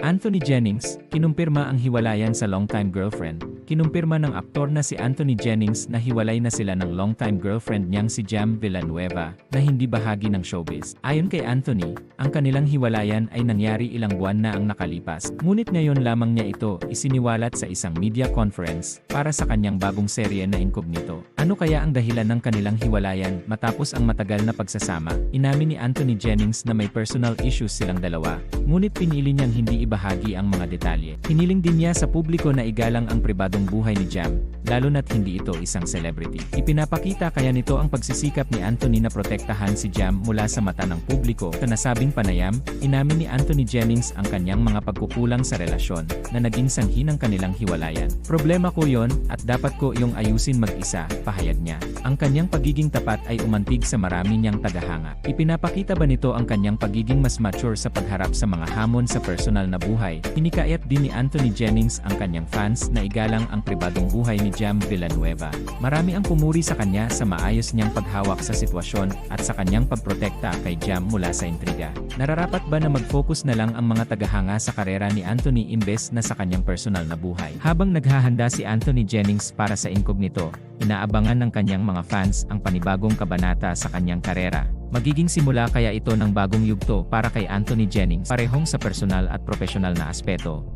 Anthony Jennings, kinumpirma ang hiwalayan sa longtime girlfriend. Kinumpirma ng aktor na si Anthony Jennings na hiwalay na sila ng longtime girlfriend niyang si Jam Villanueva na hindi bahagi ng showbiz. Ayon kay Anthony, ang kanilang hiwalayan ay nangyari ilang buwan na ang nakalipas. Ngunit ngayon lamang niya ito isiniwalat sa isang media conference para sa kanyang bagong serye na Incognito. Ano kaya ang dahilan ng kanilang hiwalayan matapos ang matagal na pagsasama? Inamin ni Anthony Jennings na may personal issues silang dalawa, ngunit pinili niyang hindi ibahagi ang mga detalye. Hiniling din niya sa publiko na igalang ang pribadong buhay ni Jam, lalo na't hindi ito isang celebrity. Ipinapakita kaya nito ang pagsisikap ni Anthony na protektahan si Jam mula sa mata ng publiko. Sa nasabing panayam, inamin ni Anthony Jennings ang kanyang mga pagkukulang sa relasyon na naging sanhi ng kanilang hiwalayan. Problema ko yon at dapat ko iyong ayusin mag-isa, pahayag niya. Ang kanyang pagiging tapat ay umantig sa marami niyang tagahanga. Ipinapakita ba nito ang kanyang pagiging mas mature sa pagharap sa mga hamon sa personal na buhay? Hinikayat din ni Anthony Jennings ang kanyang fans na igalang ang pribadong buhay ni Jam Villanueva. Marami ang pumuri sa kanya sa maayos niyang paghawak sa sitwasyon at sa kanyang pagprotekta kay Jam mula sa intriga. Nararapat ba na mag-focus na lang ang mga tagahanga sa karera ni Anthony imbes na sa kanyang personal na buhay? Habang naghahanda si Anthony Jennings para sa Incognito, inaabangan ng kanyang mga fans ang panibagong kabanata sa kanyang karera. Magiging simula kaya ito ng bagong yugto para kay Anthony Jennings parehong sa personal at profesional na aspeto.